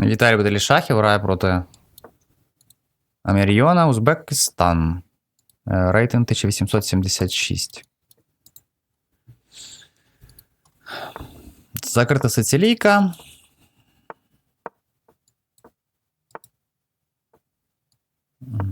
Віталій Беделішахів грає проти Амірйона, Узбекистан. Е, Рейтинг 1876. Закрита Сицилійка. Так.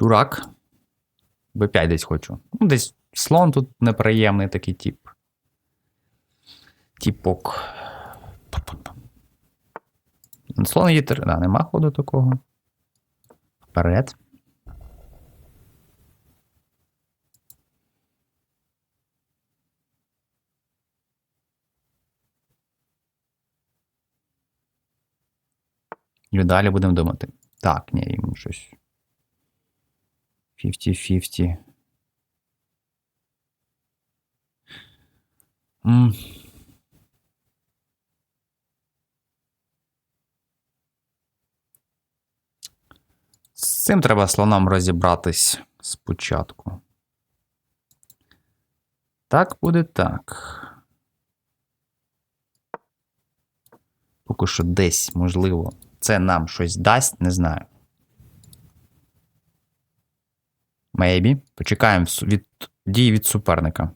Чурак. Б5 десь хочу. Ну, десь слон тут неприємний такий тип. Тіпок. Слон є. Да, нема ходу такого. Вперед. І далі будемо думати. Так, ні, йому щось. 50-50. М. З цим треба слоном розібратись спочатку. Так буде так. Поки що десь, можливо, це нам щось дасть, не знаю. Maybe. Почекаємо від дії від суперника.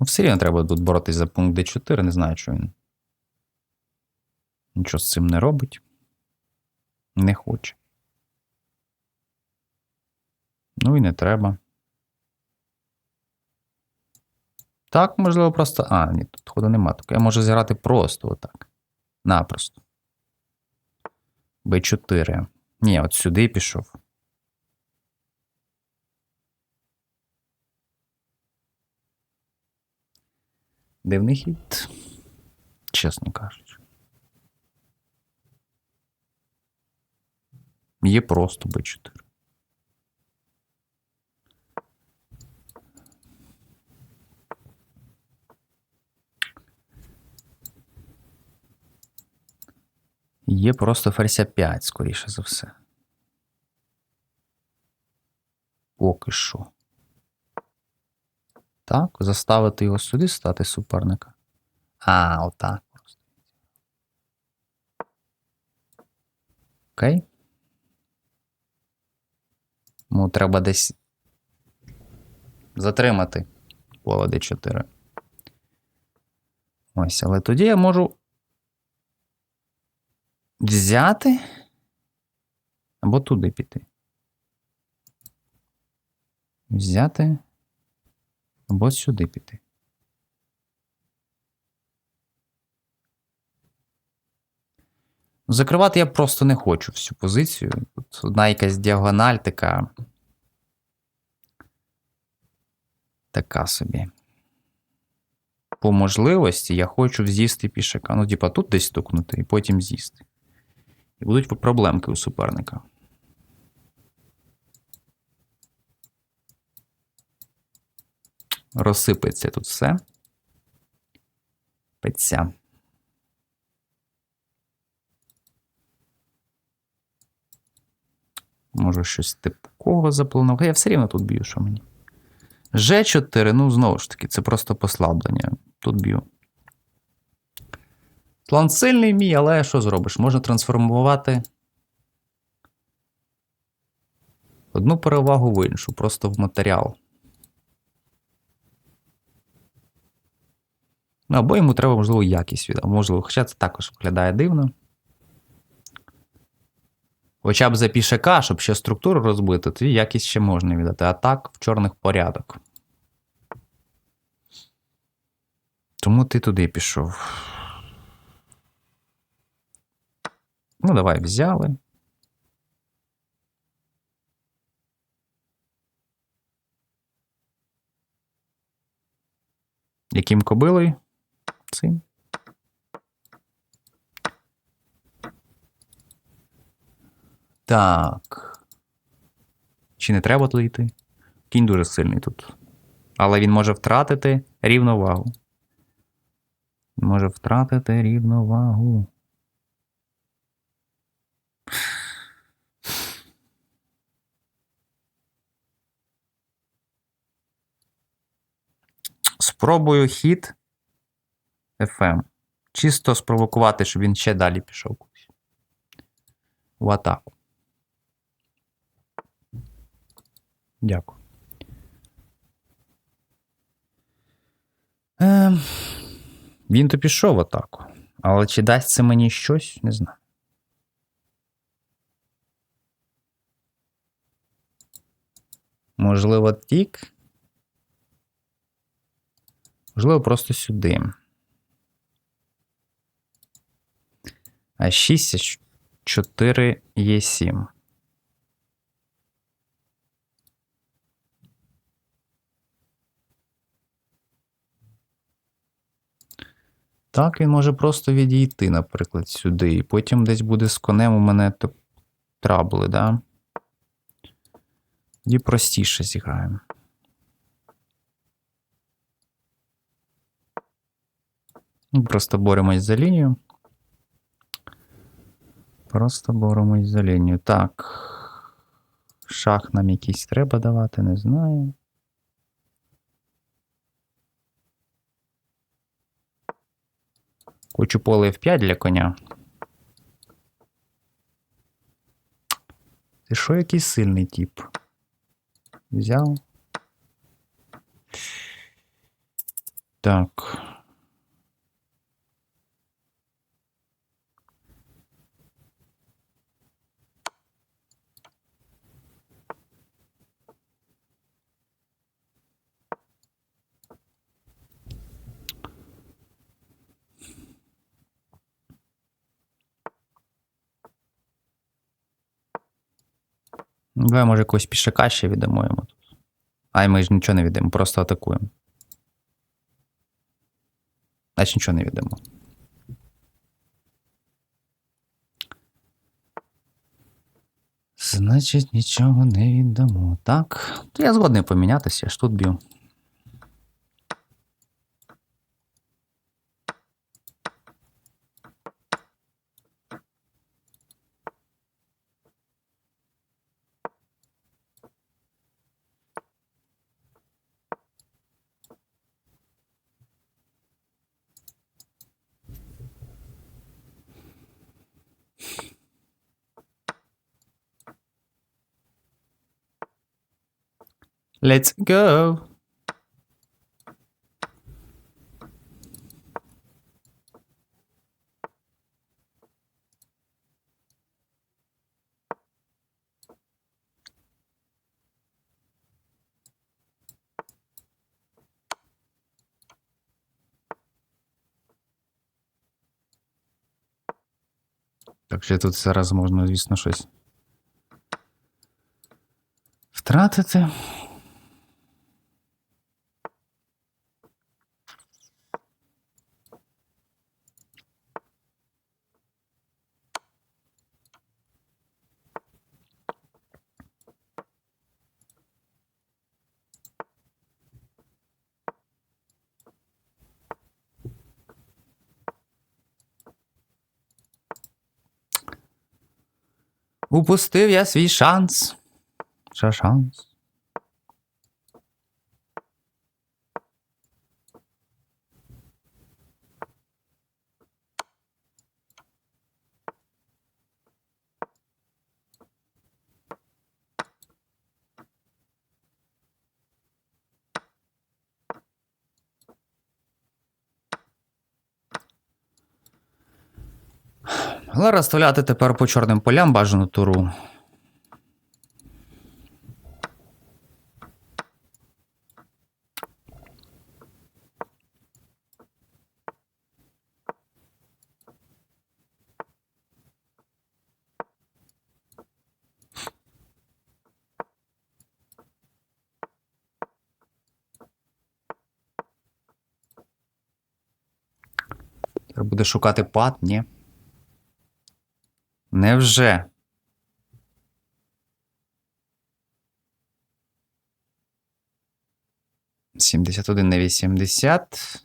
Ну, все рівно треба тут боротись за пункт D4, не знаю, що він. Нічого з цим не робить. Не хоче. Ну і не треба. Так, можливо, просто. А, ні, тут ходу нема. Так я можу зіграти просто отак. Напросто. Б4. Ні, от сюди пішов. Дивний хід. Чесно кажучи. Є просто Б4. Є просто ферзя 5, скоріше за все. Поки що. Так, заставити його сюди стати суперника. А, отак. Окей. Ну, треба десь затримати поле D4. Ось, але тоді я можу взяти або туди піти. Взяти або сюди піти. Закривати я просто не хочу всю позицію. Тут одна якась діагональ така. Така собі. По можливості я хочу з'їсти пішака. Ну, типа, тут десь стукнути і потім з'їсти. І будуть проблемки у суперника. Розсипеться тут все. Петься. Можу щось типу кого запланувати. Я все рівно тут б'ю, що мені. Ж4, ну, знову ж таки, це просто послаблення. Тут б'ю. План сильний мій, але що зробиш? Можна трансформувати одну перевагу в іншу, просто в матеріал. Ну, або йому треба, можливо, якість від. Можливо, хоча це також виглядає дивно. Хоча б за пішака, щоб ще структуру розбити, тоді якість ще можна віддати. А так в чорних порядок. Тому ти туди пішов. Ну, давай взяли. Яким кобилою? Цим. Так. Чи не треба туди йти? Кінь дуже сильний тут. Але він може втратити рівновагу. Може втратити рівновагу. Спробую хід FM. Чисто спровокувати, щоб він ще далі пішов. В атаку. Дякую. Ем, він то пішов в атаку. Але чи дасть це мені щось, не знаю. Можливо, тік. Можливо, просто сюди. А 6, 4 є 7. Так, він може просто відійти, наприклад, сюди. І потім десь буде з конем у мене трабли, да? Тоді простіше зіграємо. Просто боремось за лінію. Просто боремось за лінію. Так. Шах нам якийсь треба давати, не знаю. Хочу поле F5 для коня. Ти що якийсь сильний тип? Взяв. Так. Ну, Давай, може, якогось пішака ще віддамо йому тут. Ай, ми ж нічого не віддамо, просто атакуємо. Значить нічого не віддамо. Значить, нічого не віддамо. Так. То я згодний помінятися, я ж тут б'ю. Let's go. Так що тут зараз можна, звісно, щось втратити. Упустив я свій шанс. Ша шанс? Але розставляти тепер по чорним полям бажану туру. Буде шукати пад, ні. Невже? 71 на 80.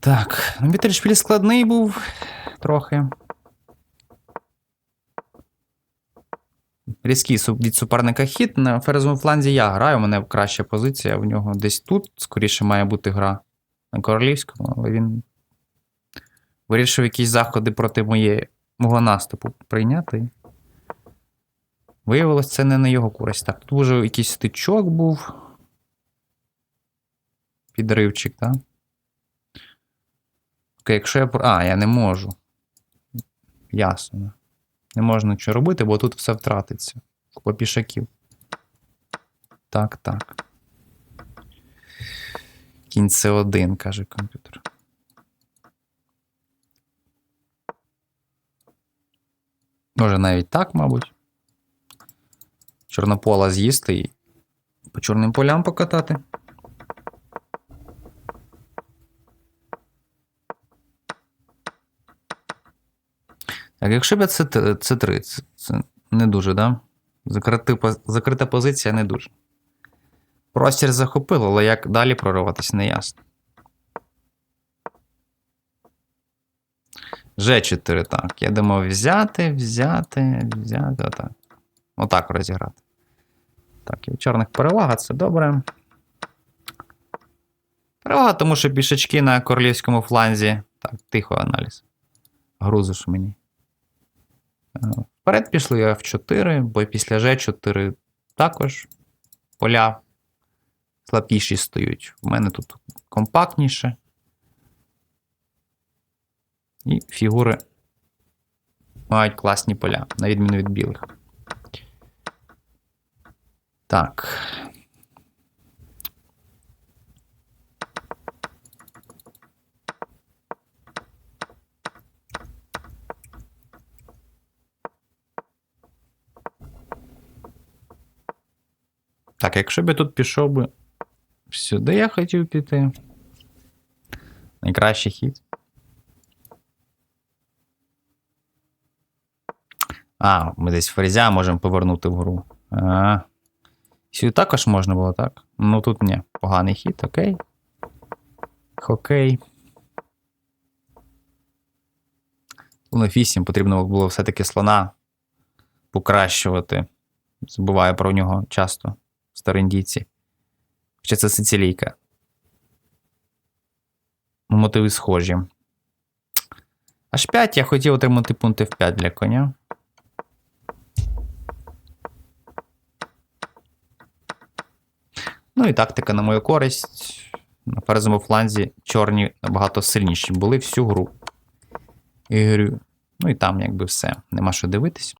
Так, ну Вітершпіль складний був трохи. Різкий від суперника хід. На ферзовому фланзі я граю, у мене краща позиція. В нього десь тут. Скоріше має бути гра на королівському, але він вирішив якісь заходи проти моєї, мого наступу прийняти. Виявилось, це не на його користь. Так, тут вже якийсь стичок був. Підривчик, так? Окей, якщо я. А, я не можу. Ясно. Не можна нічого робити, бо тут все втратиться. Купа пішаків. Так, так. Кінь С1, каже комп'ютер. Може навіть так, мабуть. Чорнопола з'їсти і по чорним полям покатати. Так, якщо б це, це 3, це, це не дуже, да? Закрити, закрита позиція не дуже. Простір захопило, але як далі прориватись, не ясно. Ж4, так. Я думав взяти, взяти, взяти. Отак. Отак розіграти. Так, і у чорних перевага, це добре. Перевага, тому що пішачки на королівському фланзі. Так, тихо аналіз. Грузиш мені. Е, Вперед пішли я F4, бо після G4 також поля слабкіші стають. У мене тут компактніше. І фігури мають класні поля, на відміну від білих. Так. Так, якщо б я тут пішов би сюди, я хотів піти. Найкращий хід. А, ми десь ферзя можемо повернути в гру. А. Сюди також можна було, так? Ну тут ні. Поганий хід, окей. Хокей. Ну, 8 потрібно було все-таки слона покращувати. Забуваю про нього часто в старендійці. Хоча це сицилійка. Мотиви схожі. Аж 5 я хотів отримати пункти в 5 для коня. Ну і тактика на мою користь. На ферзовому фланзі чорні набагато сильніші були всю гру. І говорю, ну і там якби все. Нема що дивитись.